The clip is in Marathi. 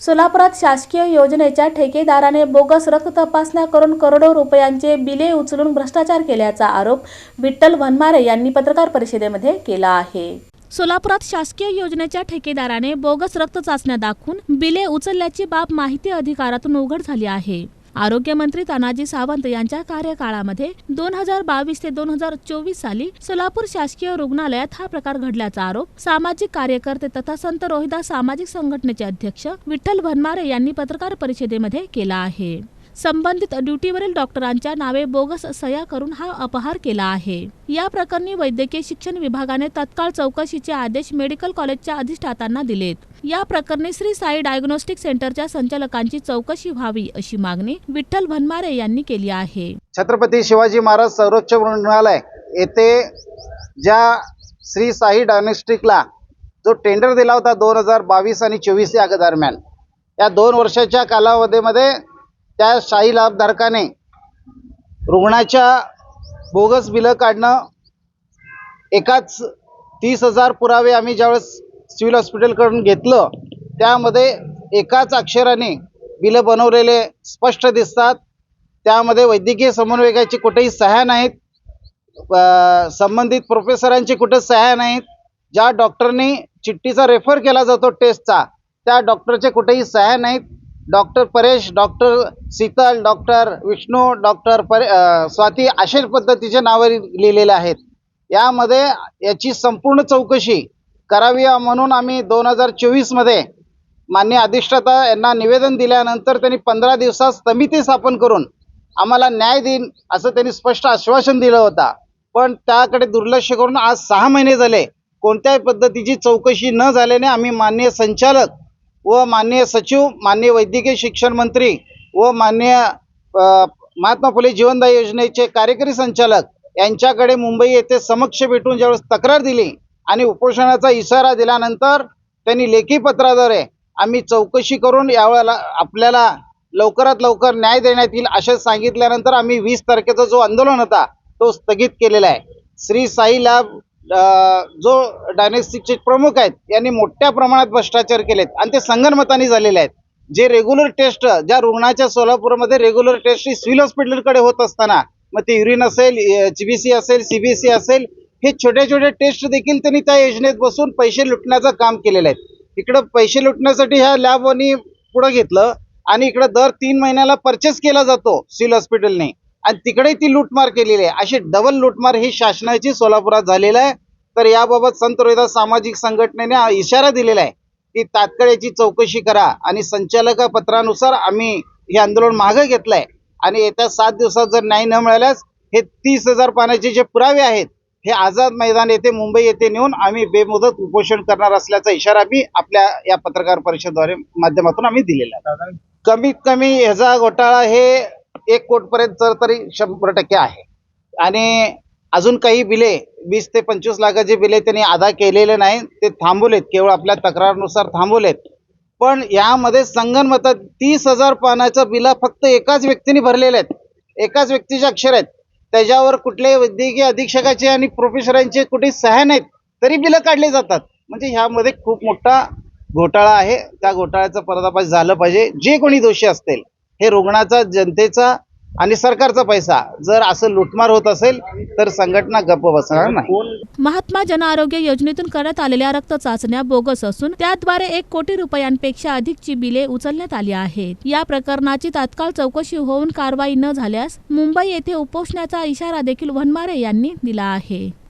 सोलापुरात शासकीय योजनेच्या ठेकेदाराने बोगस रक्त तपासण्या करून करोडो रुपयांचे बिले उचलून भ्रष्टाचार केल्याचा आरोप विठ्ठल वनमारे यांनी पत्रकार परिषदेमध्ये केला आहे. सोलापुरात शासकीय योजनेच्या ठेकेदाराने बोगस रक्त चाचण्या दाखवून बिले उचलल्याची बाब माहिती अधिकारातून उघड झाली आहे. आरोग्यमंत्री तानाजी सावंत यांच्या कार्यकाळामध्ये दोन हजार बावीस ते दोन हजार चोवीस साली सोलापूर शासकीय रुग्णालयात हा प्रकार घडल्याचा आरोप सामाजिक कार्यकर्ते तथा संत रोहिदास सामाजिक संघटनेचे अध्यक्ष विठ्ठल भनमारे यांनी पत्रकार परिषदेमध्ये केला आहे. संबंधित ड्युटीवरील डॉक्टरांच्या नावे बोगस सह्या करून हा अपहार केला आहे. या प्रकरणी वैद्यकीय शिक्षण विभागाने तत्काळ चौकशीचे आदेश मेडिकल कॉलेजच्या अधिष्ठातांना दिलेत. या प्रकरणी श्री साई डायग्नोस्टिक सेंटरच्या संचालकांची चौकशी व्हावी अशी मागणी विठ्ठल भनमारे यांनी केली आहे. छत्रपती शिवाजी महाराज सर्वोच्च रुग्णालय येथे ज्या श्री साई डायग्नोस्टिकला जो टेंडर दिला होता दोन हजार बावीस आणि चोवीस या दरम्यान या दोन वर्षाच्या कालावधीमध्ये त्या शाही लाभधारकाने रुग्णाच्या बोगस बिलं काढणं एकाच तीस हजार पुरावे आम्ही ज्यावेळेस सिव्हिल हॉस्पिटलकडून घेतलं त्यामध्ये एकाच अक्षराने बिलं बनवलेले स्पष्ट दिसतात. त्यामध्ये वैद्यकीय समन्वयकाची कुठेही सह्या नाहीत. संबंधित प्रोफेसरांची कुठे सह्या नाहीत. ज्या डॉक्टरनी चिठ्ठीचा रेफर केला जातो टेस्टचा त्या डॉक्टरचे कुठेही सह्या नाहीत. Doctor Paresh doctor Sheetal doctor Vishnu doctor परे स्वाती अशा पद्धतीचे नावे लिहिलेले आहेत. यामध्ये याची संपूर्ण चौकशी करावी म्हणून आम्ही दोन हजार चोवीसमध्ये मान्य अधिष्ठाता यांना निवेदन दिल्यानंतर त्यांनी पंधरा दिवसात समिती स्थापन करून आम्हाला न्याय देईन असं त्यांनी स्पष्ट आश्वासन दिलं होता. पण त्याकडे दुर्लक्ष करून आज सहा महिने झाले. कोणत्याही पद्धतीची चौकशी न झाल्याने आम्ही माननीय संचालक व माननीय सचिव माननीय वैद्यकीय शिक्षण मंत्री व माननीय महात्मा फुले जीवनदायी योजनेचे कार्यकारी संचालक यांच्याकडे मुंबई येथे समक्ष भेटून ज्यावेळेस तक्रार दिली आणि उपोषणाचा इशारा दिल्यानंतर त्यांनी लेखी पत्राद्वारे आम्ही चौकशी करून यावेळेला आपल्याला लवकरात लवकर न्याय देण्यात येईल असं सांगितल्यानंतर आम्ही वीस तारखेचा जो आंदोलन होता तो स्थगित केलेला आहे. श्री साई लॅब जो डायनेस्टिकचे प्रमुख आहेत यांनी मोठ्या प्रमाणात भ्रष्टाचार केलेत आणि ते संगनमताने झालेले आहेत. जे रेग्युलर टेस्ट ज्या रुग्णाच्या सोलापूरमध्ये रेग्युलर टेस्ट ही सिव्हिल हॉस्पिटलकडे होत असताना मग ते युरिन असेल एच बी सी असेल सी बी सी असेल हे छोटे छोटे टेस्ट देखील त्यांनी त्या योजनेत बसून पैसे लुटण्याचं काम केलेलं आहे. इकडं पैसे लुटण्यासाठी ह्या लॅबनी पुढं घेतलं आणि इकडं दर तीन महिन्याला परचेस केला जातो सिव्हिल हॉस्पिटलने आणि तिकडे ती लूटमार केलेली आहे. अशी डबल लूटमार ही शासनाची सोलापुरात झालेला आहे. तर याबाबत संत रोहिदास सामाजिक संघटनेने इशारा दिलेला आहे की तात्काळ याची चौकशी करा आणि संचालक पत्रानुसार आम्ही हे आंदोलन मागं घेतलंय. आणि येत्या सात दिवसात जर न्याय न मिळाल्यास हे तीस हजार पाण्याचे जे पुरावे आहेत हे आझाद मैदान येथे मुंबई येथे नेऊन आम्ही बेमुदत उपोषण करणार असल्याचा इशारा बी आपल्या या पत्रकार परिषदेद्वारे माध्यमातून आम्ही दिलेला आहे. कमीत कमी ह्याचा घोटाळा हे एक कोटपर्यंत तर तरी शंभर टक्के आहे. आणि अजून काही बिले वीस ते पंचवीस लाखाचे बिले त्यांनी अदा केलेले नाही ते थांबवलेत केवळ आपल्या तक्रारनुसार थांबवलेत. पण यामध्ये संगनमतात तीस हजार पानाचं बिलं फक्त एकाच व्यक्तीने भरलेले आहेत. एकाच व्यक्तीचे अक्षर आहेत. त्याच्यावर कुठले वैद्यकीय अधीक्षकाचे आणि प्रोफेसरांचे कुठे सह्या नाहीत तरी बिलं काढले जातात. म्हणजे ह्यामध्ये खूप मोठा घोटाळा आहे. त्या घोटाळ्याचा पर्दाफाश झालं पाहिजे. जे कोणी दोषी असतील हे रुग्णाचा जनतेचा आणि सरकारचा पैसा. जर असं लुटमार होत असेल तर संघटना गप्प बसणार नाही. महात्मा जन आरोग्य योजनेतून करण्यात आलेल्या रक्त चाचण्या बोगस असून त्याद्वारे एक कोटी रुपयांपेक्षा अधिकची बिले उचलण्यात आली आहेत. या प्रकरणाची तात्काळ चौकशी होऊन कारवाई न झाल्यास मुंबई येथे उपोषणाचा इशारा देखील वनमारे यांनी दिला आहे.